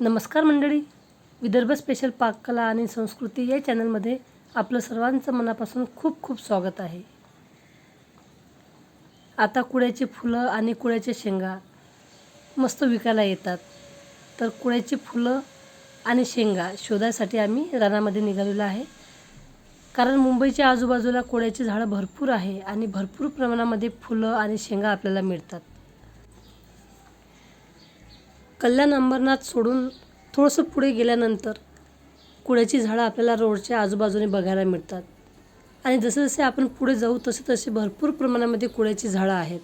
नमस्कार मंडळी. विदर्भ स्पेशल पाककला आणि संस्कृती या चॅनलमध्ये आपलं सर्वांचं मनापासून खूप खूप स्वागत आहे. आता कुळ्याची फुलं आणि कुळ्याच्या शेंगा मस्त विकायला येतात. तर कुळ्याची फुलं आणि शेंगा शोधायसाठी आम्ही रानामध्ये निघालेलो आहे. कारण मुंबईच्या आजूबाजूला कोळ्याची झाडं भरपूर आहे आणि भरपूर प्रमाणामध्ये फुलं आणि शेंगा आपल्याला मिळतात. कल्याण अंबरनाथ सोडून थोडंसं पुढे गेल्यानंतर कुळ्याची झाडं आपल्याला रोडच्या आजूबाजूने बघायला मिळतात. आणि जसे जसे आपण पुढे जाऊ तसे तसे भरपूर प्रमाणामध्ये कुळ्याची झाडं आहेत.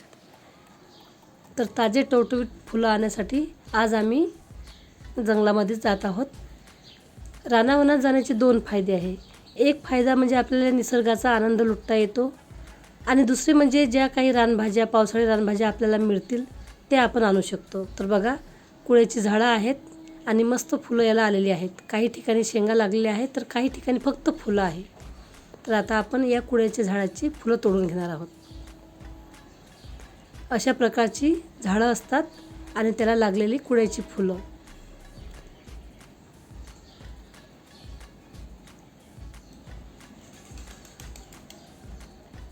तर ताजे टवटवीत फुलं आणण्यासाठी आज आम्ही जंगलामध्ये जात आहोत. रानावनात जाण्याचे दोन फायदे आहे. एक फायदा म्हणजे आपल्याला निसर्गाचा आनंद लुटता येतो आणि दुसरे म्हणजे ज्या काही रानभाज्या पावसाळी रानभाज्या आपल्याला मिळतील ते आपण आणू शकतो. तर बघा कुळ्याची झाडं आहेत आणि मस्त फुलं याला आलेली आहेत. काही ठिकाणी शेंगा लागलेल्या आहेत तर काही ठिकाणी फक्त फुलं आहे. तर आता आपण या कुळ्याच्या झाडाची फुलं तोडून घेणार आहोत. अशा प्रकारची झाडं असतात आणि त्याला लागलेली कुळ्याची फुलं.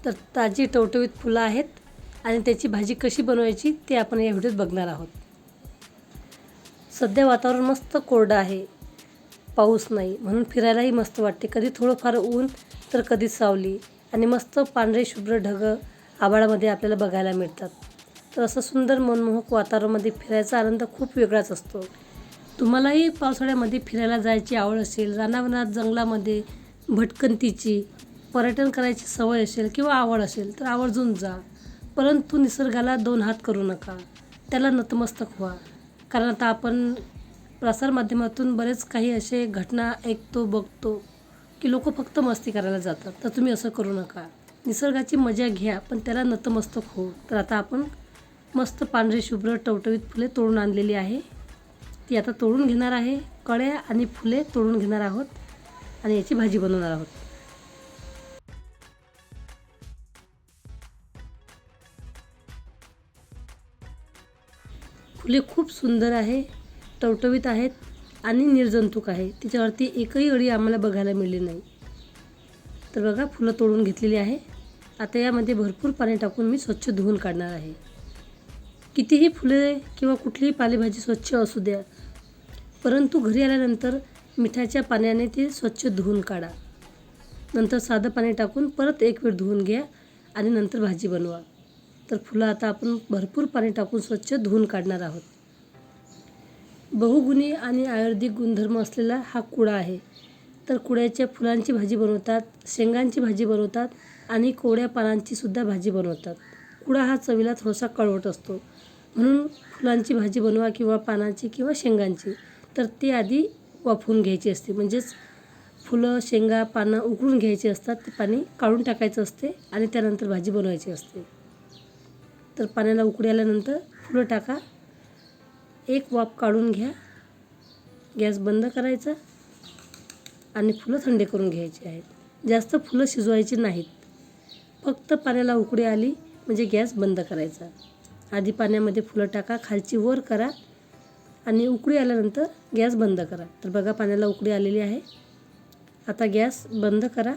तर ताजी टवटवीत फुलं आहेत आणि त्याची भाजी कशी बनवायची ते आपण या व्हिडिओत बघणार आहोत. सध्या वातावरण मस्त कोरडं आहे. पाऊस नाही. म्हणून फिरायलाही मस्त वाटते. कधी थोडंफार ऊन तर कधी सावली. आणि मस्त पांढरे शुभ्र ढग आभाळामध्ये आपल्याला बघायला मिळतात. तर असं सुंदर मनमोहक वातावरणामध्ये फिरायचा आनंद खूप वेगळाच असतो. तुम्हालाही पावसाळ्यामध्ये फिरायला जायची आवड असेल रानावनात जंगलामध्ये भटकंतीची पर्यटन करायची सवय असेल किंवा आवड असेल तर आवर्जून जा. परंतु निसर्गाला दोन हात करू नका. त्याला नतमस्तक व्हा. कारण आता आपण प्रसारमाध्यमातून बरेच काही असे घटना ऐकतो बघतो की लोक फक्त मस्ती करायला जातात. तर तुम्ही असं करू नका. निसर्गाची मजा घ्या पण त्याला नतमस्तक हो. तर आता आपण मस्त पांढरे शुभ्र टवटवीत फुले तोडून आणलेली आहे. ती आता तोडून घेणार आहे. कळ्या आणि फुले तोडून घेणार आहोत आणि याची भाजी बनवणार आहोत. फुले खूप सुंदर आहे टवटवीत आहेत आणि निर्जंतुक आहे. तिच्यावरती एकही अळी आम्हाला बघायला मिळली नाही. तर बघा फुलं तोडून घेतलेली आहे. आता यामध्ये भरपूर पाणी टाकून मी स्वच्छ धुवून काढणार आहे. कितीही फुले किंवा कुठलीही पालेभाजी स्वच्छ असू द्या परंतु घरी आल्यानंतर मिठाच्या पाण्याने ते स्वच्छ धुवून काढा. नंतर साधं पाणी टाकून परत एक वेळ धुवून घ्या आणि नंतर भाजी बनवा. तर फुलं आता आपण भरपूर पाणी टाकून स्वच्छ धुवून काढणार आहोत. बहुगुणी आणि आयुर्वेदिक गुणधर्म असलेला हा कुडा आहे. तर कुड्याच्या फुलांची भाजी बनवतात शेंगांची भाजी बनवतात आणि कोवड्या पानांची सुद्धा भाजी बनवतात. कुडा हा चवीला थोडासा कळवट असतो. म्हणून फुलांची भाजी बनवा किंवा पानांची किंवा शेंगांची तर ती आधी वाफवून घ्यायची असते. म्हणजेच फुलं शेंगा पानं उकळून घ्यायची असतात ते पाणी काढून टाकायचं असते आणि त्यानंतर भाजी बनवायची असते. तर पाण्याला उकळी आल्यानंतर फुलं टाका. एक वाफ काढून घ्या. गॅस बंद करायचा आणि फुलं थंडे करून घ्यायची आहेत. जास्त फुलं शिजवायची नाहीत. फक्त पाण्याला उकळी आली म्हणजे गॅस बंद करायचा. आधी पाण्यामध्ये फुलं टाका खालची वर करा आणि उकळी आल्यानंतर गॅस बंद करा. तर बघा पाण्याला उकळी आलेली आहे. आता गॅस बंद करा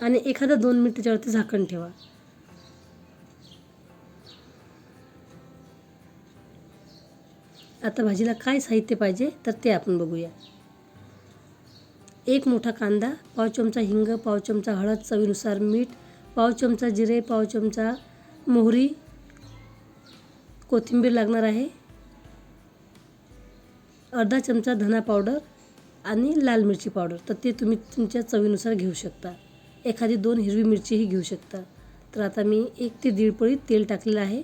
आणि एखादा दोन मिनटाच्यावरती झाकण ठेवा. आता भाजीला काय साहित्य पाहिजे तर ते आपण बघूया. एक मोठा कांदा पाव चमचा हिंग पाव चमचा हळद चवीनुसार मीठ पाव चमचा जिरे पाव चमचा मोहरी कोथिंबीर लागणार आहे. अर्धा चमचा धना पावडर आणि लाल मिरची पावडर. तर ते तुम्ही तुमच्या चवीनुसार घेऊ शकता. एखादी दोन हिरवी मिरचीही घेऊ शकता. तर आता मी एक ते दीड पळी तेल टाकलेलं आहे.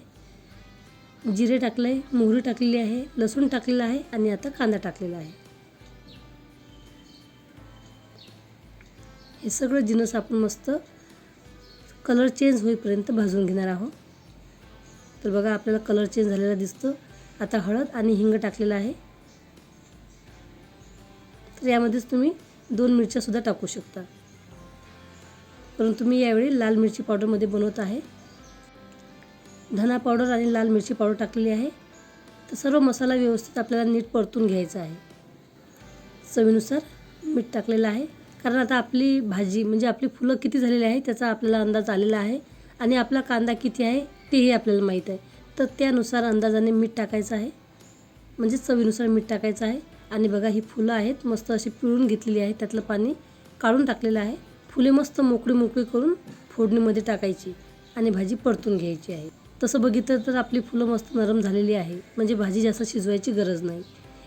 जिरे टाकलं आहे मोहरी टाकलेली आहे लसूण टाकलेलं आहे आणि आता कांदा टाकलेला आहे. हे सगळं जिनस आपण मस्त कलर चेंज होईपर्यंत भाजून घेणार आहोत. तर बघा आपल्याला कलर चेंज झालेला दिसतो. आता हळद आणि हिंग टाकलेलं आहे. तर यामध्येच तुम्ही दोन मिरच्यासुद्धा टाकू शकता. परंतु मी यावेळी लाल मिरची पावडरमध्ये बनवत आहे. धना पावडर आणि लाल मिरची पावडर टाकलेली आहे. तर सर्व मसाला व्यवस्थित आपल्याला नीट परतून घ्यायचा आहे. चवीनुसार मीठ टाकलेलं आहे. कारण आता आपली भाजी म्हणजे आपली फुलं किती झालेली आहे त्याचा आपल्याला अंदाज आलेला आहे. आणि आपला कांदा किती आहे तेही आपल्याला माहीत आहे. तर त्यानुसार अंदाजाने मीठ टाकायचं आहे. म्हणजे चवीनुसार मीठ टाकायचं आहे. आणि बघा ही फुलं आहेत मस्त अशी पिळून घेतलेली आहे. त्यातलं पाणी काढून टाकलेलं आहे. फुले मस्त मोकळी मोकळी करून फोडणीमध्ये टाकायची. आणि भाजी परतून घ्यायची आहे. तसं बघितलं तर आपली फुलं मस्त नरम झालेली आहे. म्हणजे भाजी जास्त शिजवायची गरज नाही.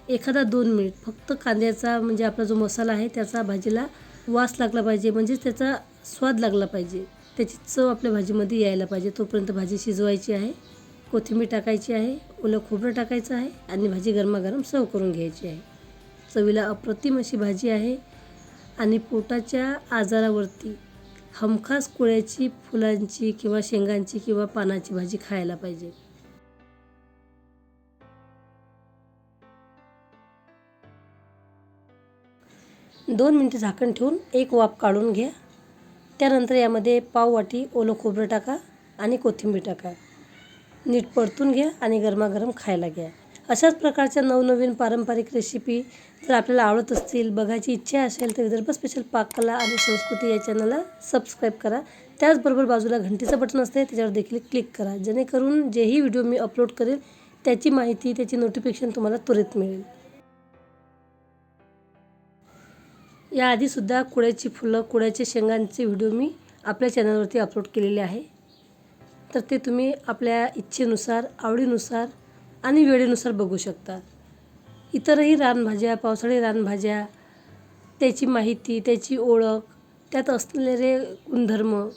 एखादा दोन मिनिट फक्त कांद्याचा म्हणजे आपला जो मसाला आहे त्याचा भाजीला वास लागला पाहिजे. म्हणजेच त्याचा स्वाद लागला पाहिजे. त्याची चव आपल्या भाजीमध्ये यायला पाहिजे. तोपर्यंत भाजी शिजवायची आहे. कोथिंबीर टाकायची आहे. ओलं खोबरं टाकायचं आहे. आणि भाजी गरमागरम सर्व करून घ्यायची आहे. चवीला अप्रतिम अशी भाजी आहे. आणि पोटाच्या आजारावरती हमखास कुळ्याची फुलांची किंवा शेंगांची किंवा पानाची भाजी खायला पाहिजे. दोन मिनटं झाकण ठेवून एक वाफ काढून घ्या. त्यानंतर यामध्ये पाव वाटी ओलं खोबरं टाका आणि कोथिंबीर टाका. नीट परतून घ्या आणि गरमागरम खायला घ्या. अशाच प्रकारच्या नवनवीन पारंपरिक रेसिपी जर आपल्याला आवडत असतील बघायची इच्छा असेल तर विदर्भ स्पेशल पाककला आणि संस्कृती या चॅनलला सबस्क्राईब करा. त्याचबरोबर बाजूला घंटीचं बटन असते त्याच्यावर देखील क्लिक करा. जेणेकरून जेही व्हिडिओ मी अपलोड करेल त्याची माहिती त्याची नोटिफिकेशन तुम्हाला त्वरित मिळेल. याआधीसुद्धा कुळ्याची फुलं कुड्याच्या शेंगांचे व्हिडिओ मी आपल्या चॅनलवरती अपलोड केलेले आहे. तर ते तुम्ही आपल्या इच्छेनुसार आवडीनुसार आणि वेळेनुसार बघू शकता. इतरही रानभाज्या पावसाळी रानभाज्या त्याची माहिती त्याची ओळख त्यात असलेले गुणधर्म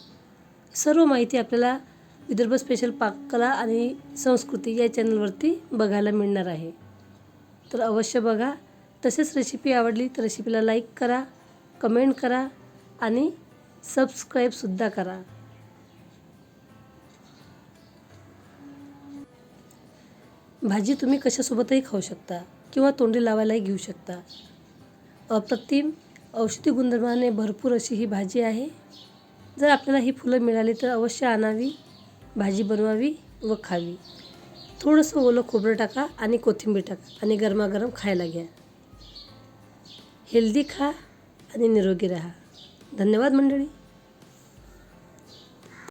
सर्व माहिती आपल्याला विदर्भ स्पेशल पाककला आणि संस्कृती या चॅनलवरती बघायला मिळणार आहे. तर अवश्य बघा. तसेच रेसिपी आवडली तर रेसिपीला लाईक करा कमेंट करा आणि सबस्क्राईबसुद्धा करा. भाजी तुम्ही कशासोबतही खाऊ शकता किंवा तोंडी लावायलाही घेऊ शकता. अप्रतिम औषधी गुणधर्माने भरपूर अशी ही भाजी आहे. जर आपल्याला ही फुलं मिळाली तर अवश्य आणावी भाजी बनवावी व खावी. थोडंसं ओलं खोबरं टाका आणि कोथिंबीर टाका आणि गरमागरम खायला घ्या. हेल्दी खा आणि निरोगी राहा. धन्यवाद मंडळी.